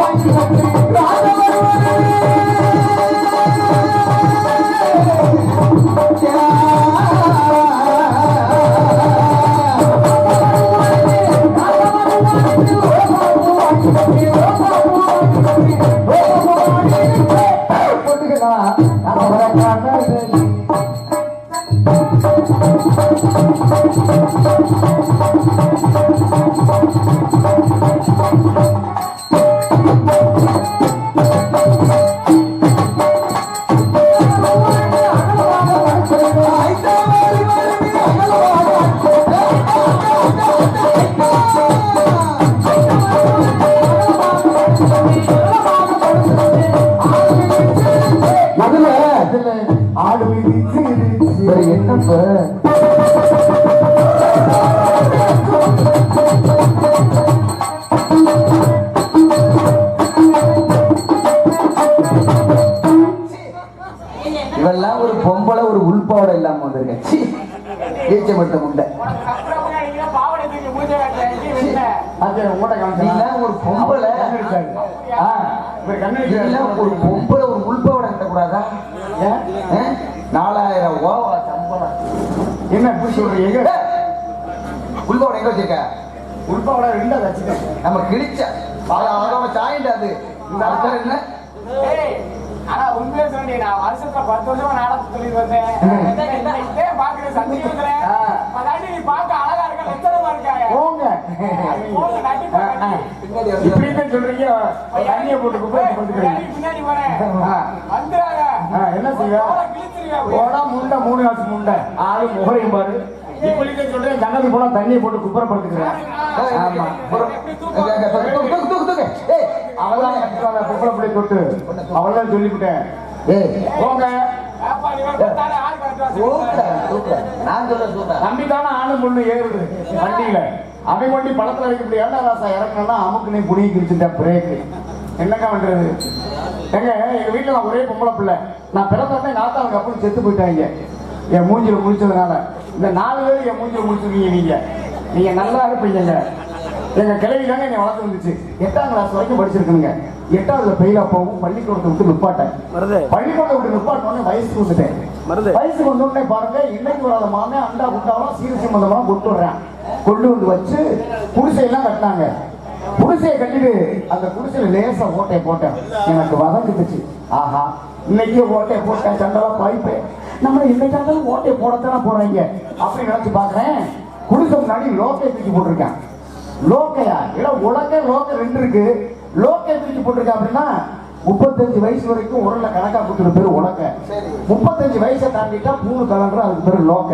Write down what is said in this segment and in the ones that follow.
அதுல ஒரு பொம்பளை ஒரு உள்பாவோட கட்டக்கூடாதா? நாலாயிரம் ஓவா சம்பளம். என்ன இப்படி சொல்றீங்க? உள்பாவோட எங்க வச்சிருக்க? உள்பாவோட ரெண்டா வச்சுட்டேன் நம்ம கிழிச்ச அவன் சாயிண்டா அது. இந்த அவசரம் என்ன? ஆனா உண்மையை சொன்னீங்க, நான் வருஷத்துல பத்து வருஷமா நாடகம் சொல்லிட்டு வந்தேன். ஆ. அதாண்டி நீ பார்க்க போங்க. போங்க, நடிப்பா, ஆ, ஆ. நடி. இப்படி தான் சொல்றீங்க தண்ணியை போட்டு என்ன அப்படியே. போடா முண்டை மூணு காசு முண்டை. ஆளு முகரையும் பாரு. இப்படி தான் சொல்றேன் ஜன்னதி போனா தண்ணியை போட்டு குப்புறப்படுத்துக்கிறேன் ஆமா. அவதான் பிள்ளை தொட்டு. அவள்தான் சொல்லிவிட்டேன். ஏய், போங்க. ஏப்பா, நீ வந்து பார்த்தாலே ஆள் கட்டுவா, தூக்குடா, தூக்குடா. நான் சொல்றேன், தூக்குடா. நம்பி தானே ஆணு பொண்ணு ஏறுது வண்டியில. அவன் வண்டி பழத்துல வைக்க முடியாது ராசா இறக்கணும்னா அமுக்கு நீ புடிங்கி கிழிச்சுட்டேன் பிரேக்கு என்னக்கா பண்றது? எங்க எங்க வீட்டுல நான் ஒரே பொம்பளை பிள்ளை. நான் பிறந்தோடனே நாத்தா அவங்க அப்படி செத்து போயிட்டாங்க. என் மூஞ்சில முடிச்சதுனால இந்த நாலு பேர் என் மூஞ்சில முடிச்சிருக்கீங்க நீங்க. நீங்க நல்லா இருப்பீங்க எங்க கிளவி தாங்க என்னை வளர்த்து வந்துச்சு. எட்டாம் கிளாஸ் வரைக்கும் படிச்சிருக்கணுங்க. எட்டாவதுல பெயிலா போகும் பள்ளிக்கூடத்தை விட்டு நிப்பாட்டேன். பள்ளிக்கூடத்தை விட்டு நிப்பாட்டோன்னே வயசுக்கு வந்துட்டேன். வயசுக்கு வயசு கொண்டு பாருங்க இன்னைக்கு வராத மாமே அண்டா குண்டாவெல்லாம் சீர சம்பந்தமெல்லாம் கொண்டு வர்றேன் கொண்டு வந்து வச்சு குடிசையெல்லாம் கட்டினாங்க. குடிசையை கட்டிட்டு அந்த குடிசையில லேசா ஓட்டையை போட்டேன். எனக்கு வதக்குச்சு ஆஹா இன்னைக்கே ஓட்டையை போட்டேன் சண்டெல்லாம் பாய்ப்பேன். நம்ம இன்னைக்காக ஓட்டையை போடத்தானே போறாங்க? அப்படின்னு நினைச்சு பாக்குறேன் குடிசை முன்னாடி லோக்கையை தூக்கி போட்டிருக்கேன். லோக்கையா? இல்ல உலக லோக்க ரெண்டு இருக்கு. லோக்கையை தூக்கி போட்டிருக்கேன் அப்படின்னா முப்பத்தஞ்சு வயசு வரைக்கும் உரல்ல கணக்கா கொடுத்துரு பேரு உலக்க. சரி. முப்பத்தஞ்சு வயசை தாண்டிட்டா பூணு கலண்டர் அதுக்கு பேரு லோக்க.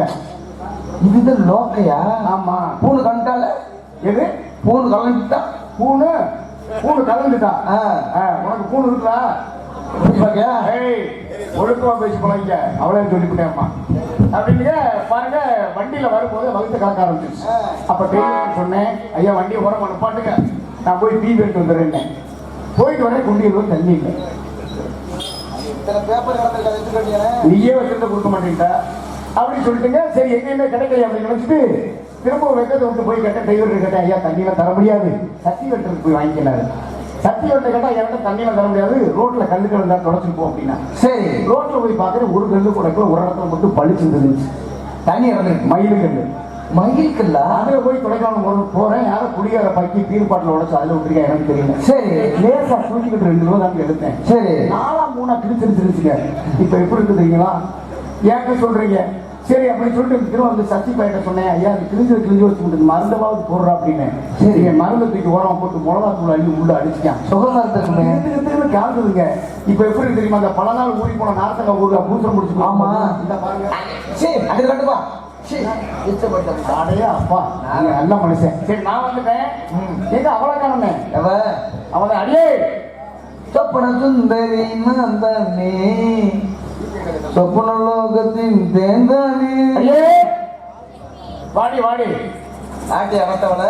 இதுதான் லோக்கையா? ஆமா. பூணு கண்டால எது? பூணு கலந்துட்டா? பூணு. பூணு கலந்துட்டா? உனக்கு பூணு இருக்கா ஒழுக்கமா பேசி பழகிக்க. அவளே சொல்லிவிட்டேம்மா அப்படின்னு பாருங்க வண்டியில வரும்போது வகுத்து கலக்க ஆரம்பிச்சிருச்சு. அப்ப டெய்லர் சொன்னேன் ஐயா வண்டியை ஓரமா நிப்பாட்டுங்க. நான் போய் டீ எடுத்து வந்துடுறேன் போயிட்டு வரேன் குண்டியில் தண்ணி இல்லை. நீயே வச்சிருந்த கொடுக்க மாட்டேன்டா. அப்படின்னு சொல்லிட்டுங்க சரி எங்கேயுமே கிடைக்கல அப்படின்னு நினைச்சிட்டு திரும்ப வெக்கத்தை விட்டு போய் கேட்டேன் டிரைவர் கேட்டேன் ஐயா தண்ணியெல்லாம் தர முடியாது. சத்தி வெட்டருக்கு போய் வாங்கிக்கிறாரு சத்தி வெட்ட கேட்டா என்கிட்ட தண்ணியெல்லாம் தர முடியாது. ரோட்ல கல்லுக்கு இருந்தா தொடச்சிட்டு போ அப்படின்னா. சரி. ரோட்ல போய் பார்க்குறேன் ஒரு கல்லு கூட ஒரு இடத்துல மட்டும் பளிச்சு இருந்துச்சு. தண்ணி இறந்துருக்கு மயில் கல்லு மகிழ்க்கல்லா அதுல போய் கொடைக்கானல் போறேன். யாரும் குடியார பக்கி பீர் பாட்டில் உடச்சு அதுல விட்டுருக்கேன் எனக்கு தெரியல. சரி. லேசா தூக்கிக்கிட்டு ரெண்டு ரூபா தான் எடுத்தேன். சரி. நாலா மூணா கிழிச்சிருச்சுங்க இப்ப எப்படி இருக்கு தெரியுங்களா? ஏங்க சொல்றீங்க? சரி அப்படின்னு சொல்லிட்டு திரும்ப வந்து சக்தி பையனை சொன்னேன் ஐயா அது கிழிஞ்சு கிழிஞ்சு வச்சு விட்டு மருந்தவாவது போடுறா அப்படின்னு. சரி. என் மருந்து தூக்கி உரம் போட்டு மிளகா தூள் அள்ளி உள்ள அடிச்சிக்கான் சுகமா இருந்திருக்குமே திரும்ப காந்துதுங்க இப்ப எப்படி தெரியுமா? அந்த பல நாள் ஊறி போன நார்த்தங்க ஊர்ல பூசம் முடிச்சு ஆமா. இந்த பாருங்க. சரி அது கட்டுப்பா. இஷ்டப்பட்டேன் அடையா அப்பா நீங்க நல்ல மனுஷன். சரி நான் வந்துட்டேன். எங்க அவளை காணுமே? அவ அவன் அடியே. சொப்பன சுந்தரி நான் தானே சொப்பன லோகத்தின் தேந்தானே அடியே. வாடி வாடி. ஆட்டி அவத்தவள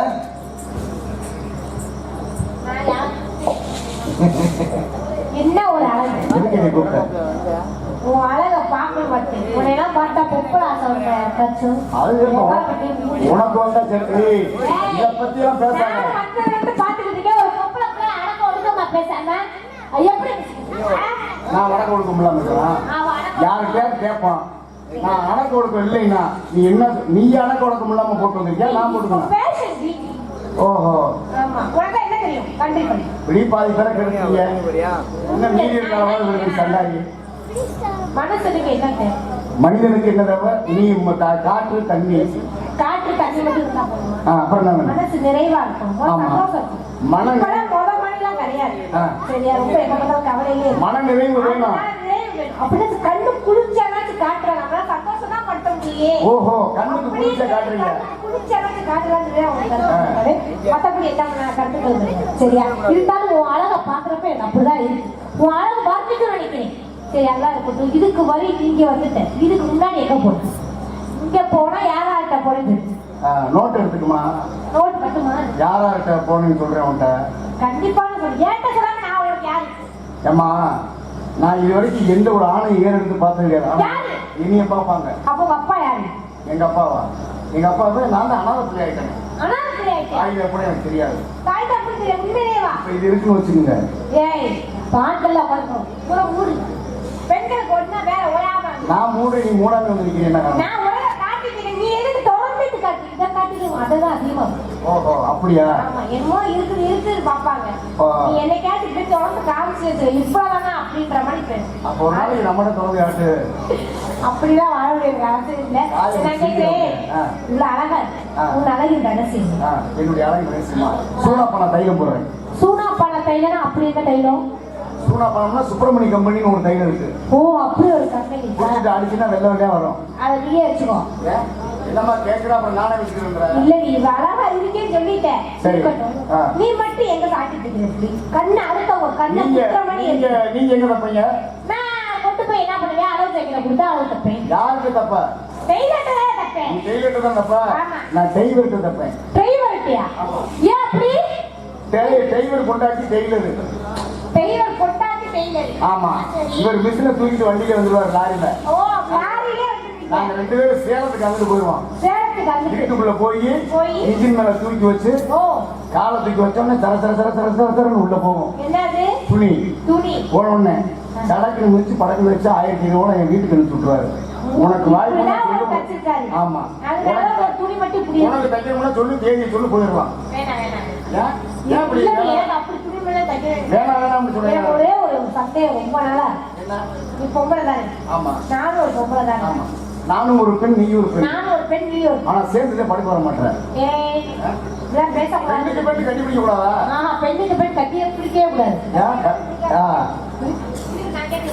என்ன ஒரு அழகு? உன் அழக பார்க்க மாட்டேன் உன்னையெல்லாம் பார்த்தா ஆசை வருது கச்சு? உனக்கு வந்தா சரி. இத பத்தி எல்லாம் பேசாத பார்த்துக்கிட்டே ஒரு பொம்பளை பிள்ளை அடக்க ஒடுக்க பேசாம எப்படி? நான் வடக்கு கேட்பான். நான் அணக்க ஒழுக்கம் இல்லைன்னா நீ என்ன நீ அணக்க ஒழுக்கம் இல்லாம போட்டு வந்திருக்கியா? நான் போட்டுக்கணும். ஓஹோ. இப்படி பாதி பேரை கெடுத்தீங்க என்ன மீதி இருக்கிறவங்க இவருக்கு மனசுக்கு என்ன தேவை மனிதனுக்கு என்ன தேவை நீ காற்று தண்ணி காற்று தண்ணி மட்டும் இருந்தா போதுமா என்ன? மனசு நிறைவா இருக்கும் ஒரு ஆமா. சந்தோஷம் இருக்கும். மன- இப்பெல்லாம் முத மாதிரிலாம் கிடையாது. சரியா ரொம்ப எப்ப பார்த்தாலும் கவலையிலே. மன நிறைவு வேணும். அப்படின்னு கண்ணு குளிச்சானாச்சும் காட்டுறாங்க சந்தோஷம் தான் முடியே ஓஹோ கண்ணுக்கு குளிச்ச காட்டுறீங்க கருத்து இருக்காது. மத்தபடி என்ன கிடையாது. சரியா இருந்தாலும் உன் அழகை பாக்குறப்ப எனக்கு அப்படிதான் இருக்கு உன் அழகு பார்த்துட்டு நினைக்கிறேன் சரி எல்லாம் இருக்கட்டும். இதுக்கு வரி நீங்க வந்துட்டேன். இதுக்கு முன்னாடி எங்க போன இங்க போனா யாராட்ட போனது நோட் எடுத்துக்குமா? நோட் மட்டுமா? யாரார்கிட்ட போகணும்னு சொல்றேன் உன்கிட்ட? கண்டிப்பான சொல்லு ஏன்ட்ட சொல்லாம நான் உனக்கு யாரு? ஏம்மா நான் இது வரைக்கும் எந்த ஒரு ஆணையும் ஏறு எடுத்து பார்த்தது யாரு? இனிய பார்ப்பாங்க அப்போ உங்க அப்பா யாரு? எங்க அப்பாவா? எங்க அப்பா போய் நான் தான் அனாதை பிள்ளை ஆயிட்டேன். அனாதை பிள்ளையாயிட்டே. ஆயுத கூட எனக்கு தெரியாது. தாய் தப்பு தெரியும் உண்மையிலேயே வா இப்ப இது இருக்குன்னு வச்சுக்கோங்க. ஏய் பாட்டல்ல உட்காந்துக்கோ பூரா நான் மூடு நீ மூடாம வந்து நிக்கிறேன் என்ன? நான் உலக காட்டிட்டு நீ எதுக்கு தொடர்ந்துட்டு காட்டிட்டு அதெல்லாம் அதிகமா ஓஹோ அப்படியா? ஆமா என்னமோ இருக்குது இருக்குது பாப்பாங்க. நீ என்னை கேட்டு இப்படி தொடர்ந்து காமிச்சு இப்பதானா அப்படின்ற மாதிரி பேசு. அப்போ ஒரு நாளைக்கு நம்மட தொடர்பு ஆட்டு அப்படிலாம் வாழ முடியாது. அவசியம் இல்ல நான் கேட்கிறேன். இவ்வளவு அழகா. உன் அழகின் ரகசியம் என்னுடைய அழகு சூனா பணம் தைலம் போடுறேன் சூனா பண்ண தைலனா அப்படி இருக்க தைலம்? சூனா பணம்னா சுப்பிரமணி கம்பெனின்னு ஒரு தைலம் இருக்கு. ஓ அப்படி ஒரு கம்பெனி. குடிச்சிட்டு அடிச்சுன்னா வெள்ளை வெள்ளையா வரும். அதை நீயே வச்சுக்கோ? என்னம்மா கேட்கிறா அப்புறம் நானே வச்சுக்கிறேன்ற. இல்ல நீ அழகா இருக்கேன்னு சொல்லிட்டேன் சரி. நீ மட்டும் எங்க காட்டிட்டு இப்படி கண்ணு அடுத்தவங்க கண்ணை மாதிரி நீங்க இருக்கு. நீங்க எங்க தப்பீங்க நான் கொண்டு போய் என்ன பண்ணுவேன்? அளவு தைக்கிற கொடுத்தா அளவு தைப்பேன். யாருக்கு தப்பா? டெய்லர்ட்ட தைப்பேன். நீ டெய்லர்ட்ட தான் தப்பா? ஆமா. நான் டெய்லர்ட்ட தப்பேன். டிரைவர்ட்டியா ஏன் அப்படி? டெய்- டெய்லர் கொண்டாட்டி டெய்லர் டெய்லர் டெய்லர் ஆமா. இவர் மிஷினை தூக்கிட்டு வண்டியில வந்துருவார் வந்துருக்கீங்க நாங்க ரெண்டு பேரும் சேலத்துக்கு அங்கிட்டு வீட்டுக்குள்ள போய். இன்ஜின் மேல தூக்கி வச்சு ஓ. காலை தூக்கி வச்சோடனே சர சர சர சர சர சரன்னு உள்ள என்னது? துணி. துணி. போன உடனே கடக்கு வச்சு படக்கு வச்சு ஆயிரத்தி ஐநூறு என் வீட்டுக்கு அனுப்பிச்சு விட்டுருவாரு. உனக்கு தச்சிருக்காரு. ஆமா. உனக்கு தைக்கணும்னா சொல்லு தேதியை சொல்லு ஏன்? ஏன் அப்படி இல்ல, வேணாம். வேணாம் சொல்றேன் ஒரே ஒரு சந்தேகம் ரொம்ப நாளா. என்ன? நீ பொம்பளை தானே? ஆமா. நானும் ஒரு பொம்பளை தானே? ஆமா. நானும் ஒரு பெண் நீ ஒரு பெண். நானும் ஒரு பெண் நீ ஒரு ஆனா சேர்ந்துட்டே படுக்க வர மாட்டேன் ஏய் இதெல்லாம் பேசக்கூடாது பெண்ணுக்கு பெண்ணு கண்டுபிடிக்க கூடாதா? ஆஹா பெண்ணுக்கு பெண் கட்டியே பிடிக்கவே கூடாது. ஏன்?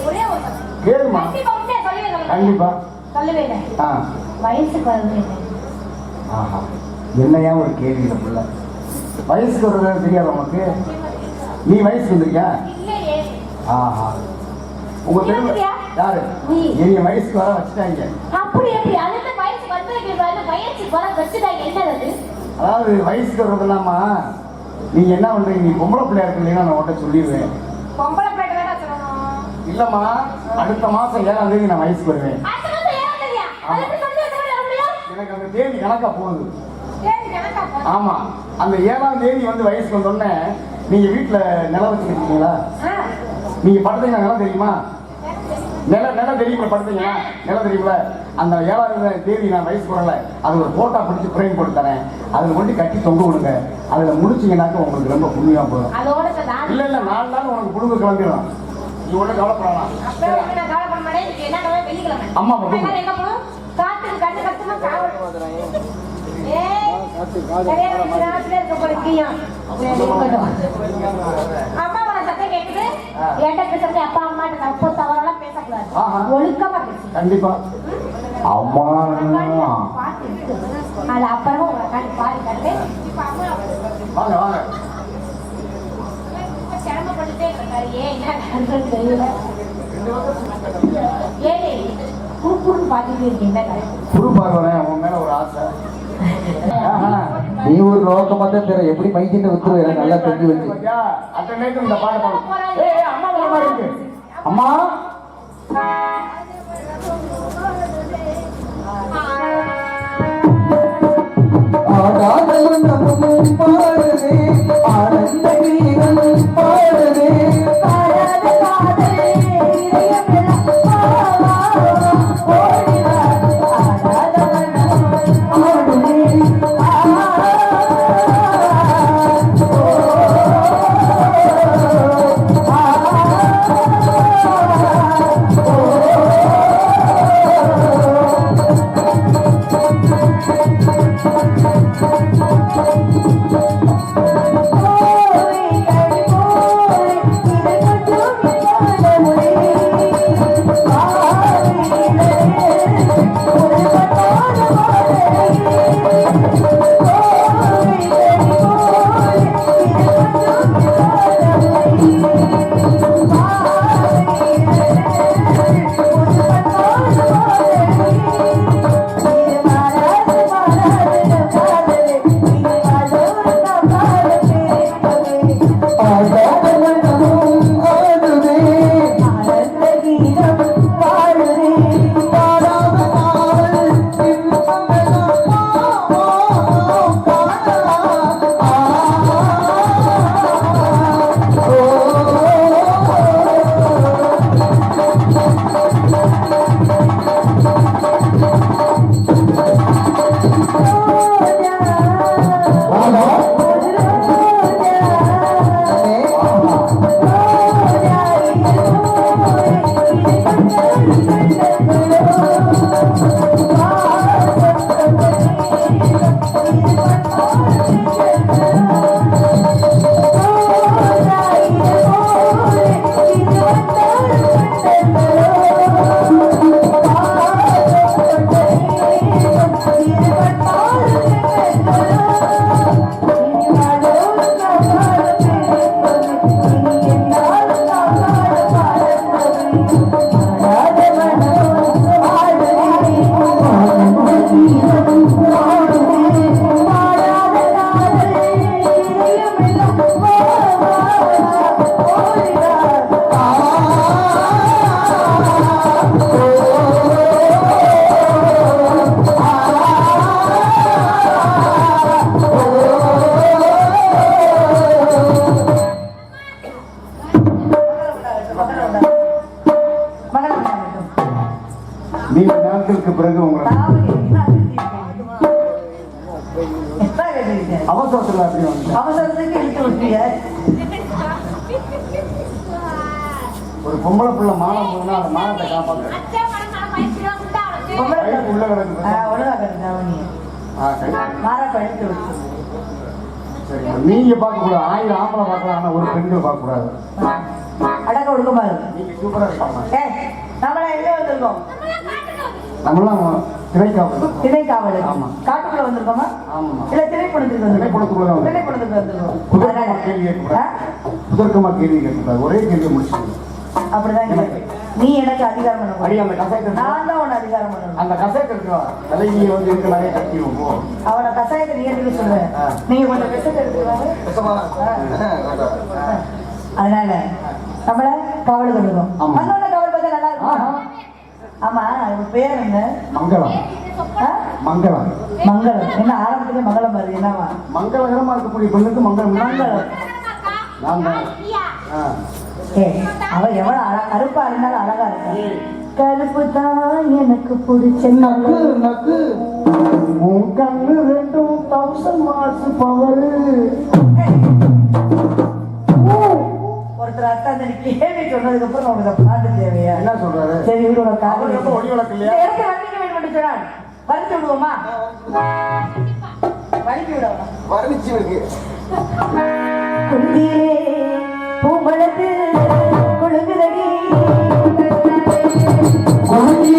ஒரே ஒரு. கேளுமா. கண்டிப்பா உண்மையா சொல்லவே இல்லை. கண்டிப்பா. சொல்லவே இல்லை ஆ. வயசுக்கு வருது. ஆஹா. என்னையா ஒரு கேள்வி இந்த புள்ள? வயசுக்கு ஒரு தெரியாது உனக்கு? நீ வயசுக்கு வந்திருக்கியா? ஆஹா. உங்க இருக்கியா? யாரு? நீ. என்னைய வயசுக்கு வர வச்சுட்டாங்க. அப்படி எப்படி? அது என்ன வயசு வந்து வயசுக்கு வர வச்சுட்டாங்க. என்னது அது? அதாவது வயசுக்கு வர்றதெல்லாமா? நீங்க என்ன பண்றீங்க? நீ பொம்பளை பிள்ளையா இருக்கு இல்லைன்னா நான் உன்கிட்ட சொல்லிடுவேன். பொம்பளை பிள்ளை வேணா சொல்லணும். இல்லம்மா அடுத்த மாசம் ஏழாம் தேதி நான் வயசுக்கு வருவேன்? எனக்கு அந்த தேதி கணக்கா போகுது. ஆமா. அந்த ஏழாம் தேதி வந்து வயசுக்கு வந்தோடனே நீங்க வீட்டுல நிலம் வச்சுக்கிட்டீங்களா ஆ, நீங்க படுத்தீங்கன்னா நிலம் தெரியுமா? நிலம் நிலம் தெரியுமா படுத்தீங்களா? நிலம் தெரியுங்களா அந்த ஏழாவது தேதி நான் வயசுக்கு வரல அது ஒரு போட்டா பிடிச்சி ஃப்ரேம் போட்டு தரேன். அதில் கொண்டு கட்டி தொங்க விடுங்க. அதில் முடிச்சீங்கன்னாக்க உங்களுக்கு ரொம்ப புண்ணியமா நாள் இல்ல இல்ல நாலு நாள் உனக்கு குடும்ப கிளம்பிடும் நீ ஒன்றும் கவலைப்படலாம் அப்பவே வந்து நான் கவலை பண்ண மாட்டேன். இன்னைக்கு என்ன கிழமை? வெள்ளிக்கிழமை. அம்மா மட்டும். எல்லாரும் எங்க போகணும்? காத்துக்கு கண்ணு கட்டுமா காவல். ஏய், கல்யாணம் முடிச்சு நேரத்துல இருக்க போல இருக்கியா? சரி, இருக்கட்டும். அம்மாவோட சத்தம் கேக்குது. என்கிட்ட பேசுறது அப்பா அம்மாட்ட தப்பு தவறெல்லாம் பேசக்கூடாது. ஒழுக்கமா பேசு கண்டிப்பா அம்மா. அது அப்புறமா உங்களை இப்ப அம்மா வாங்க வாங்க சிரமப்பட்டுட்டே இருக்காரு ஏன் என்ன தெரியல ஏய் குறுக்குறுன்னு பார்த்துட்டு இருக்கீங்க உன் மேல ஒரு ஆசை. நீ ஒரு நோக்கமா தான் தெரியல எப்படி மைக்கிட்ட வித்துரு நல்லா தெரிஞ்சு வச்சு அம்மா அத்தனை நீங்க பார்க்க கூடாது ஆயிரம் ஆம்பளை பார்க்கலாம் ஒரு பெண்கள் பார்க்க கூடாது அடக்க ஒடுக்கமா இருக்கு நீங்க சூப்பரா இருக்காங்க ஏ நம்மள எங்க வந்திருக்கோம் நம்மளாம் திரைக்காவல் திணைக்காவல் ஆமா. காட்டுக்குள்ள வந்திருக்கோமா ஆமா இல்ல திரைப்படத்துக்கு திரைப்படத்துக்குள்ள. திரைப்படத்துக்கு வந்திருக்கோம் புதர்க்கமா கேள்வி? கேட்கக்கூடாது புதர்க்கமா கேள்வி கேட்கக்கூடாது ஒரே கேள்வி முடிச்சுக்கணும் அப்படிதான் கேட்கு. நீ எனக்கு அதிகாரம் பண்ண அடி. அந்த கசாயத்தை நான் தான் உன்னை அதிகாரம் பண்ணணும். அந்த கசாயத்தை இருக்கா தலைவியை வந்து இருக்க நிறைய கட்டிடுவோம்? போ அவனை கசாயத்தை நீ எடுத்துக்க சொல்றேன். நீங்க கொஞ்சம் விஷத்தை அதனால நம்மள கவலை ஆமா. வந்தோட கவலை பார்த்தா நல்லா இருக்கும்? ஆமா உங்க பேர் என்ன? மங்களம்? மங்களம். மங்களம். என்ன ஆரம்பத்துல மங்களம் வருது என்னவா? மங்களகரமா இருக்கக்கூடிய பெண்ணுக்கு மங்களம் மங்களம். நான் ஆ. அவ எவ்வளவு அழ கருப்பா இருந்தாலும் அழகா இருக்கா? கருப்பு தான் எனக்கு பிடிச்ச நக்கு நக்கு. உன் கண்ணு ரெண்டும் தௌசண்ட் மார்க்ஸ் பவரு ஒருத்தர் அத்தாந்தடி கேள்வி சொன்னதுக்கு அப்புறம் உனக்கு பாட்டு தேவையா? என்ன சொல்றாரு? சரி இவரோட காதல் ஒளி வழக்கு இல்லையா? வண்டிக்க சொன்னான் வலிச்சு விடுவோமா விடுவோமா? வர்ணிச்சு இருக்கு குந்தியே வாங்க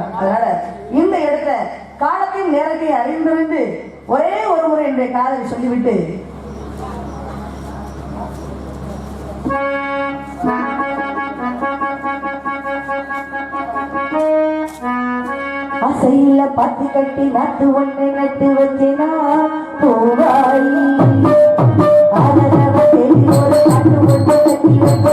பண்ணணும் அதனால இந்த இடத்துல காலத்தின் நேரத்தை அறிந்திருந்து ஒரே ஒரு முறை என்னுடைய காதலை சொல்லிவிட்டு அசையில பாத்தி கட்டி நட்டு ஒன்றை நட்டு வச்சேனா? போவாய். அதனால தெரியும் நாட்டு ஒன்றை கட்டி வைப்ப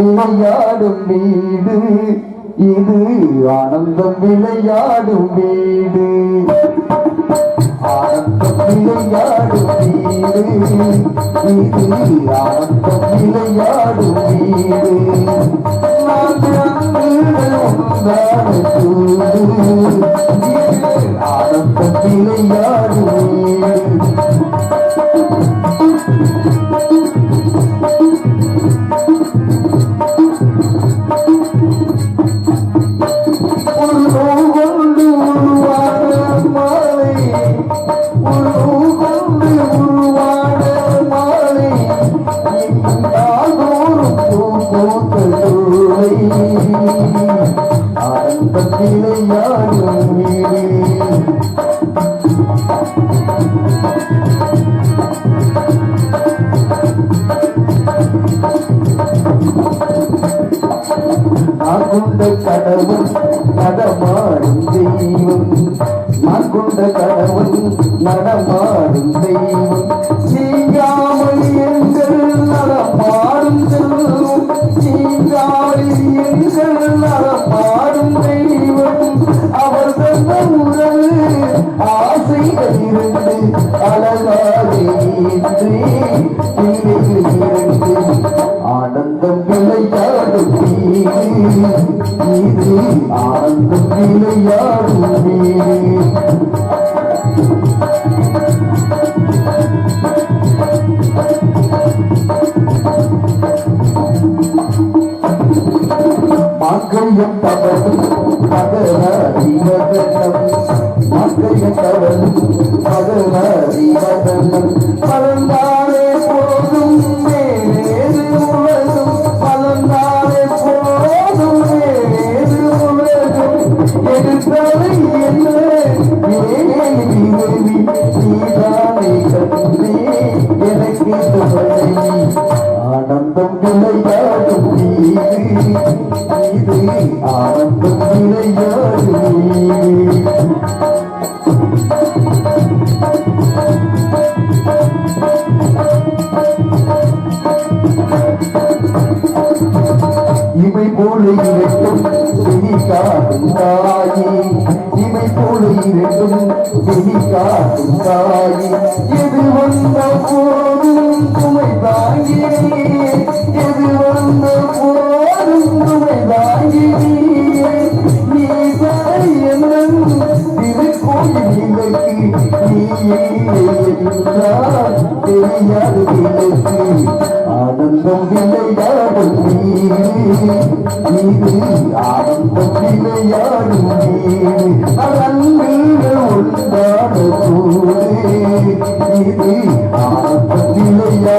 விளையாடும் வீடு. இது ஆனந்தம் விளையாடும் வீடு. ஆனந்தம் விளையாடும் வீடு. இது ஆனந்தம் விளையாடும் வீடு. ஆனந்தம் விளையாடும் வீடு. கொண்ட கணவன் நடமாடும் தெய்வம் பகவதி பகவதி பகவதி தாயி எது வந்த போதும் துணை தாயி எது வந்த போதும் துணை தாயி நீ தாய் என்னும் ஆனந்தம் விளையாடும் நீ. ஆனந்தம் விளையாடும் நீ. दिलैया